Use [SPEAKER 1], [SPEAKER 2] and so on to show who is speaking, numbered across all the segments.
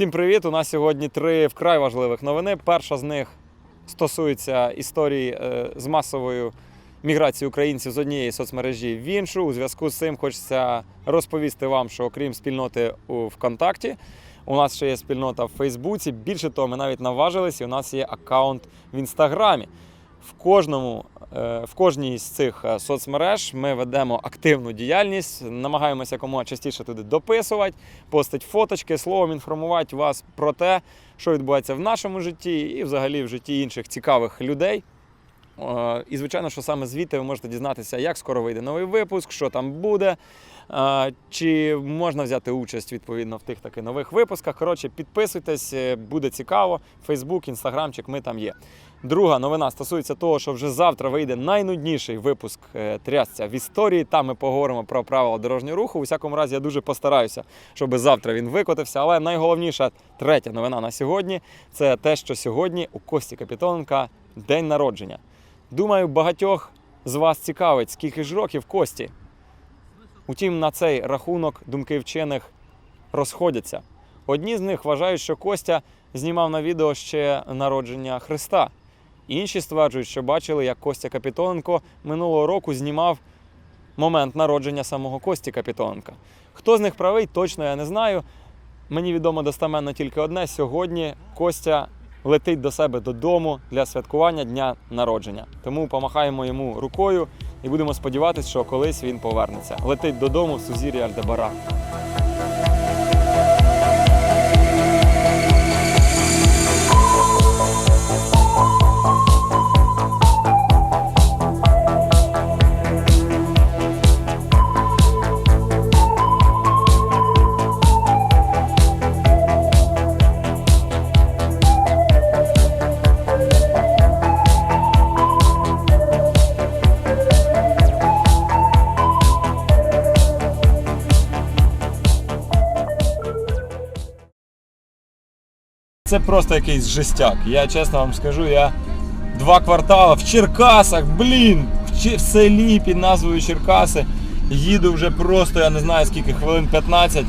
[SPEAKER 1] Всім привіт! У нас сьогодні три вкрай важливих новини. Перша з них стосується історії е, з масовою міграцією українців з однієї соцмережі в іншу. У зв'язку з цим хочеться розповісти вам, що окрім спільноти у ВКонтакті, у нас ще є спільнота в Фейсбуці. Більше того, ми навіть наважились, і у нас є аккаунт в Інстаграмі. В кожному в кожній з цих е, соцмереж ми ведемо активну діяльність, намагаємося якомога частіше туди дописувати, постить фоточки, словом інформувати вас про те, що відбувається в нашому житті і взагалі в житті інших цікавих людей. Е, І, звичайно, що саме звідти ви можете дізнатися, як скоро вийде новий випуск, що там буде, е, чи можна взяти участь відповідно в тих таки нових випусках. Коротше, підписуйтесь, е, буде цікаво. Фейсбук, інстаграмчик, ми там є. Друга новина стосується того, що вже завтра вийде найнудніший випуск трясця в історії. Там ми поговоримо про правила дорожнього руху. У всякому разі, я дуже постараюся, щоб завтра він викотився. Але найголовніша третя новина на сьогодні це те, що сьогодні у Кості Капітоненка день народження. Думаю, багатьох з вас цікавить, скільки ж років Кості. Утім, на цей рахунок думки вчених розходяться. Одні з них вважають, що Костя знімав на відео ще народження Христа. Інші стверджують, що бачили, як Костя Капітоненко минулого року знімав момент народження самого Кості Капітоненка. Хто з них правий, точно я не знаю. Мені відомо достеменно тільки одне: сьогодні Костя летить до себе додому для святкування дня народження. Тому помахаємо йому рукою і будемо сподіватися, що колись він повернеться. Летить додому в сузір'я Альдебара. Це просто якийсь жестяк. Я чесно вам скажу, я два квартали в Черкасах, блін, в, селі під назвою Черкаси. Їду вже просто, я не знаю скільки, хвилин 15.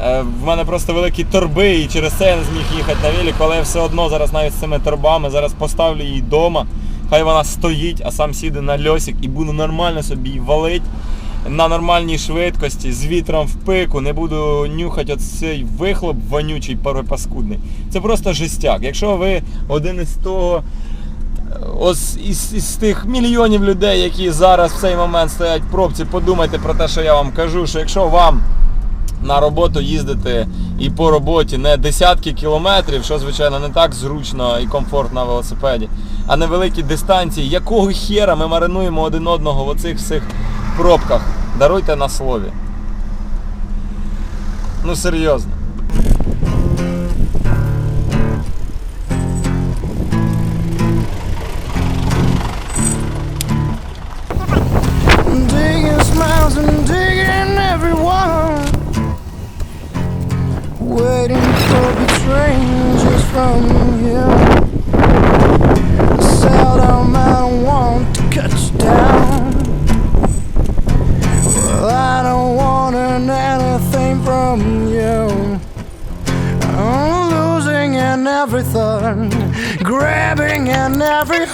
[SPEAKER 1] Е, В мене просто великі торби, і через це я не зміг їхати на велик, але я все одно зараз навіть з цими торбами зараз поставлю її вдома. Хай вона стоїть, а сам сіде на льосик і буду нормально собі валить на нормальній швидкості, з вітром в пику, не буду нюхати оцей вихлоп вонючий паскудний. Це просто жестяк. Якщо ви один із того. Ось із, із тих мільйонів людей, які зараз в цей момент стоять в пробці, подумайте про те, що я вам кажу, що якщо вам на роботу їздити і по роботі не десятки кілометрів, що звичайно не так зручно і комфортно на велосипеді, а невеликі дистанції, якого хера ми маринуємо один одного в оцих всіх пробках? Даруйте на слові. Ну серйозно.
[SPEAKER 2] digging everything, grabbing in every